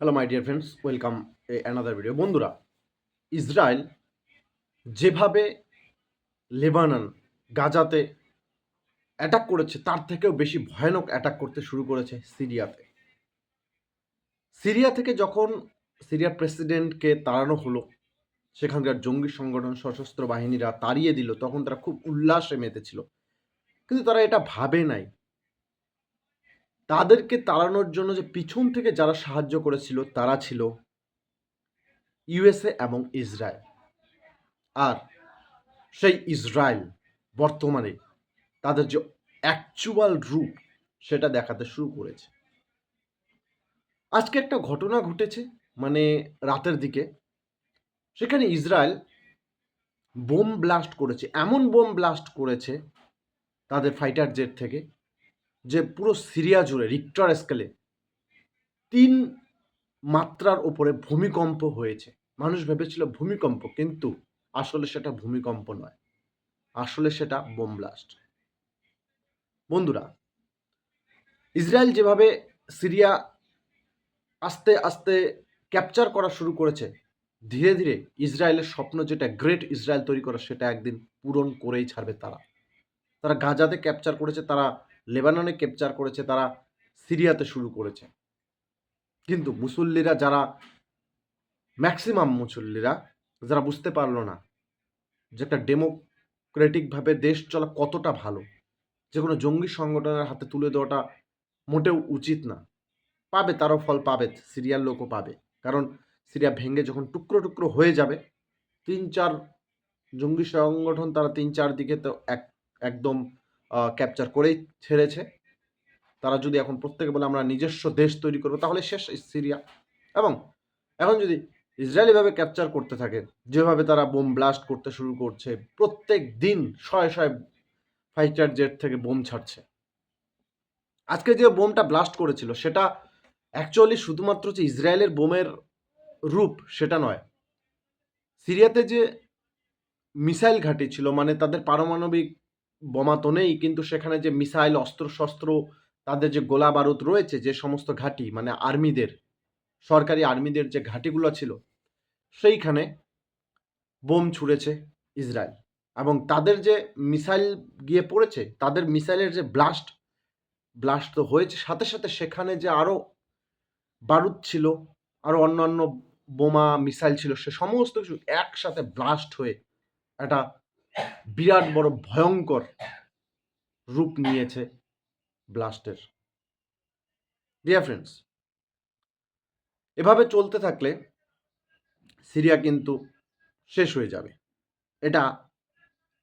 Hello my dear friends welcome a another video বন্ধুরা, Israel যেভাবে Lebanon গাজাতে attack করেছে, তার থেকেও বেশি ভয়ানক অ্যাটাক করতে শুরু করেছে সিরিয়াতে। সিরিয়া থেকে যখন সিরিয়ার প্রেসিডেন্টকে তাড়ানো হলো, সেখানকার জঙ্গি সংগঠন, সশস্ত্র বাহিনীরা তাড়িয়ে দিল, তখন তারা খুব উল্লাসে মেতেছিল। কিন্তু তারা এটা ভাবে নাই। তাদেরকে তাড়ানোর জন্য যে পিছন থেকে যারা সাহায্য করেছিল, তারা ছিল ইউএসএ এবং ইসরায়েল। আর সেই ইসরায়েল বর্তমানে তাদের যে অ্যাকচুয়াল রূপ, সেটা দেখাতে শুরু করেছে। আজকে একটা ঘটনা ঘটেছে মানে রাতের দিকে। সেখানে ইসরায়েল বোম ব্লাস্ট করেছে, এমন বোম ব্লাস্ট করেছে তাদের ফাইটার জেট থেকে। যে পুরো সিরিয়া জুড়ে রিক্টার স্কেলে তিন মাত্রার ওপরে ভূমিকম্প হয়েছে। মানুষ ভেবেছিল ভূমিকম্প, কিন্তু আসলে সেটা ভূমিকম্প নয়। আসলে সেটা বোম ব্লাস্ট বন্ধুরা, ইসরায়েল যেভাবে সিরিয়া আস্তে আস্তে ক্যাপচার করা শুরু করেছে, ধীরে ধীরে ইসরায়েলের স্বপ্ন যেটা গ্রেট ইসরায়েল তৈরি করা, সেটা একদিন পূরণ করেই ছাড়বে তারা। তারা গাজাতে ক্যাপচার করেছে, তারা লেবাননে ক্যাপচার করেছে, তারা সিরিয়াতে শুরু করেছে। কিন্তু মুসল্লিরা যারা ম্যাক্সিমাম মুসল্লিরা, যারা বুঝতে পারল না যে একটা ডেমোক্রেটিকভাবে দেশ চলা কতটা ভালো, যে কোনো জঙ্গি সংগঠনের হাতে তুলে দেওয়াটা মোটেও উচিত না। পাবে, তারও ফল পাবে, সিরিয়ার লোকও পাবে। কারণ সিরিয়া ভেঙে যখন টুকরো টুকরো হয়ে যাবে, তিন চার জঙ্গি সংগঠন তারা তিন চার দিকে তো এক, একদম ক্যাপচার করেই ছেড়েছে। তারা যদি এখন প্রত্যেকে বলে আমরা নিজস্ব দেশ তৈরি করব, তাহলে শেষ সিরিয়া। এবং এখন যদি ইসরায়েলিভাবে ক্যাপচার করতে থাকে, যেভাবে তারা বোম ব্লাস্ট করতে শুরু করছে, প্রত্যেক দিন শয়ে শয়ে ফাইটার জেট থেকে বোম ছাড়ছে। আজকে যে বোমটা ব্লাস্ট করেছিল, সেটা অ্যাকচুয়ালি শুধুমাত্র যে ইসরায়েলের বোমের রূপ, সেটা নয়। সিরিয়াতে যে মিসাইল ঘাঁটি ছিল মানে তাদের পারমাণবিক বোমা তো নেই, কিন্তু সেখানে যে মিসাইল অস্ত্র শস্ত্র তাদের যে গোলা বারুদ রয়েছে, যে সমস্ত ঘাঁটি মানে আর্মিদের, সরকারি আর্মিদের যে ঘাঁটিগুলো ছিল, সেইখানে বোম ছুঁড়েছে ইসরায়েল। এবং তাদের যে মিসাইল গিয়ে পড়েছে, তাদের মিসাইলের যে ব্লাস্ট ব্লাস্ট তো হয়েছে, সাথে সাথে সেখানে যে আরও বারুদ ছিল আরও অন্যান্য বোমা, মিসাইল ছিল, সে সমস্ত কিছু একসাথে ব্লাস্ট হয়ে একটা বিরাট বড় ভয়ঙ্কর রূপ নিয়েছে ব্লাস্টের। ডিয়ার ফ্রেন্ডস এভাবে চলতে থাকলে সিরিয়া কিন্তু শেষ হয়ে যাবে, এটা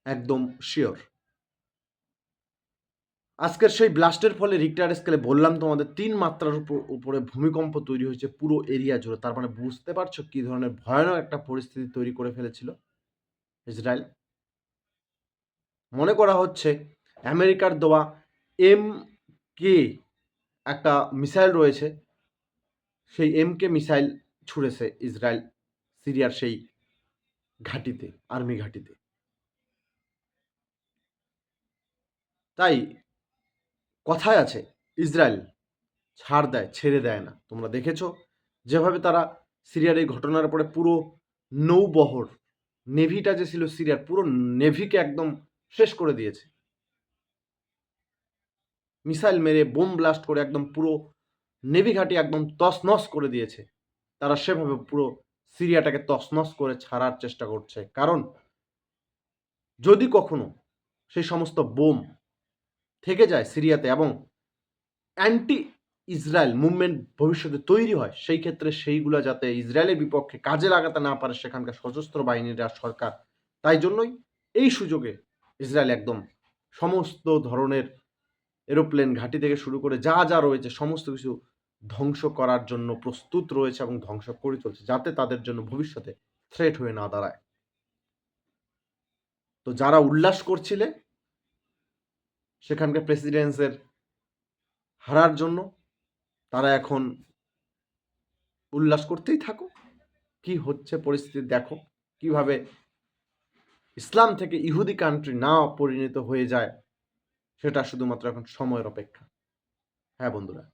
একদম শিওর আজকের সেই ব্লাস্টের ফলে রিক্টার স্কেলে বললাম তোমাদের, তিন মাত্রার উপর, উপরে ভূমিকম্প তৈরি হয়েছে পুরো এরিয়া জুড়ে। তার মানে বুঝতে পারছ কি ধরনের ভয়ানক একটা পরিস্থিতি তৈরি করে ফেলেছিল ইসরায়েল। মনে করা হচ্ছে আমেরিকার দেওয়া এম কে একটা মিসাইল রয়েছে। সেই এম কে মিসাইল ছুঁড়েছে ইসরায়েল, সিরিয়ার সেই ঘাঁটিতে, আর্মি ঘাঁটিতে। তাই কথায় আছে, ইসরায়েল ছাড় দেয়, ছেড়ে দেয় না। তোমরা দেখেছ, যেভাবে তারা সিরিয়ার এই ঘটনার পরে পুরো নৌবহর, নেভিটা যে ছিল সিরিয়ার, পুরো নেভিকে একদম শেষ করে দিয়েছে। মিসাইল মেরে বোম ব্লাস্ট করে একদম পুরো নেভি ঘাঁটি একদম তছনছ করে দিয়েছে। তারা সেভাবে পুরো সিরিয়াটাকে তছনছ করে ছাড়ার চেষ্টা করছে। কারণ যদি কখনো সেই সমস্ত বোম থেকে যায় সিরিয়াতে এবং অ্যান্টি ইসরায়েল মুভমেন্ট ভবিষ্যতে তৈরি হয়, সেই ক্ষেত্রে সেইগুলো যাতে ইসরায়েলের বিপক্ষে কাজে লাগাতে না পারে সেখানকার সশস্ত্র বাহিনীরা সরকার, তাই জন্যই এই সুযোগে ইসরায়েল একদম সমস্ত ধরনের এরোপ্লেন ঘাঁটি থেকে শুরু করে যা যা রয়েছে, সমস্ত কিছু ধ্বংস করার জন্য প্রস্তুত রয়েছে এবং ধ্বংস করে চলছে, যাতে তাদের জন্য ভবিষ্যতে থ্রেট হয়ে না দাঁড়ায়। তো যারা উল্লাস করছিলে সেখানকার প্রেসিডেন্সের হারার জন্য, তারা এখন উল্লাস করতেই থাকো। কি হচ্ছে পরিস্থিতি দেখো। কীভাবে ইসলাম থেকে ইহুদি কান্ট্রি না পরিণত হয়ে যায়, সেটা শুধুমাত্র এখন সময়ের অপেক্ষা। হ্যাঁ বন্ধুরা।